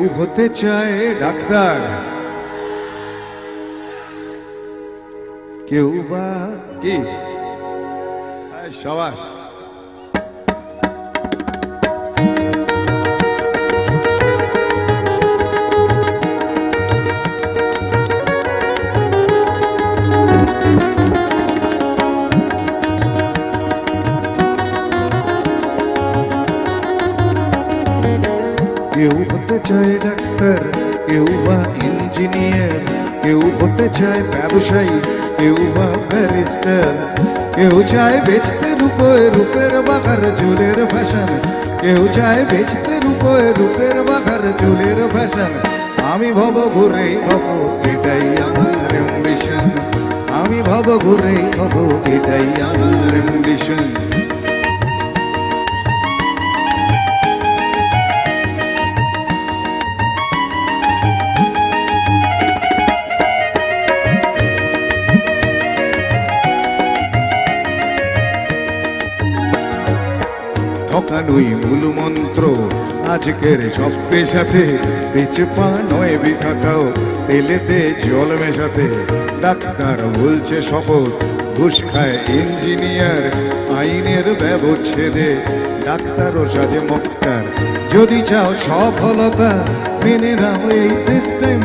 কেউ হতে চায় ডাক্তার। কেউ বা কি? সাবাস। কেউ হতে চায় ডাক্তার, কেউ বা ইঞ্জিনিয়ার কেউ হতে চায় ব্যবসায়ী, কেউ বা ব্যারিস্টার কেউ চায় বেচতে রূপে রূপের বাঘার চুলের ফ্যাশন কেউ চায় বেচতে রূপে রূপের বাঘার চুলের ফ্যাশন আমি ভব ঘুরেই হব এটাই আমার অ্যাম্বিশন আমি ভব ঘুরেই হব এটাই আমার অ্যাম্বিশন ঠকানোই মূল মন্ত্র। আজকের পেশাতে বেঁচে পা নয় বিধাতাও তেলেতে জল মেশাতে। ডাক্তার বলছে শপথ, ঘুষ খায় ইঞ্জিনিয়ার, আইনের ব্যবচ্ছেদে। ডাক্তারও সাজে মুক্তার, যদি চাও সফলতা, মেনে নাও এই সিস্টেম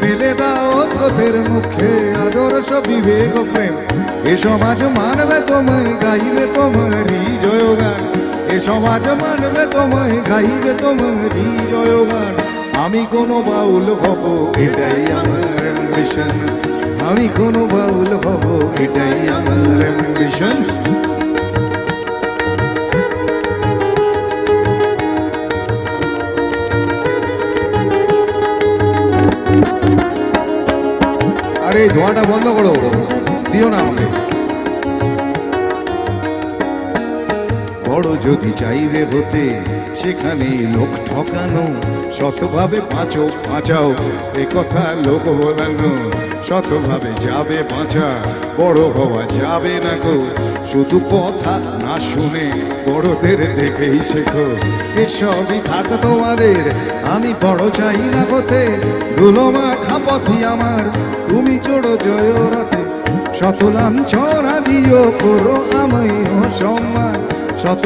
ফেলে দাও স্রোতের মুখে আদর্শ বিবেক প্রেম। এ সমাজ মানবে তোমায়, গাইবে তোমারই জয়গান। এ সমাজ মানবে তোমায়, গাইবে তোমারই জয়গান আমি কোনো বাউল হব, এটাই আমার অ্যাম্বিশন আমি কোনো বাউল হব, এটাই আমার অ্যাম্বিশন আরে ধোঁয়াটা বন্ধ করো, দিও না আমাকে। বড় যদি চাইবে হতে, সেখানে লোক ঠকানো, শতভাবে পাঁচো বাঁচাও, এ কথা লোক বলানো, শতভাবে যাবে বাঁচা, বড় হওয়া যাবে না গো। শুধু কথা না শুনে বড়দের দেখেই শেখো, এসবই থাক তোমাদের, আমি বড় চাই না হতে, দুলোমা খাপথি আমার, তুমি চড়ো জয় রথে শত লাঞ্ছনা দিও করো আমায় অসম্মান শত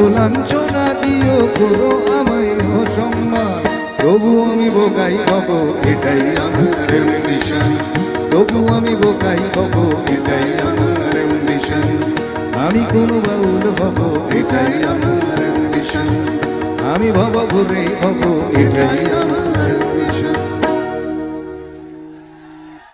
দিও করো আমায় অসম্মান তবু আমি বোকাই হব, এটাই আমার অ্যাম্বিশন তবু আমি বোকাই হব, এটাই আমার অ্যাম্বিশন আমি কোনো বাউল হব, এটাই আমার অ্যাম্বিশন আমি ভব ঘুরে হব, এটাই আমার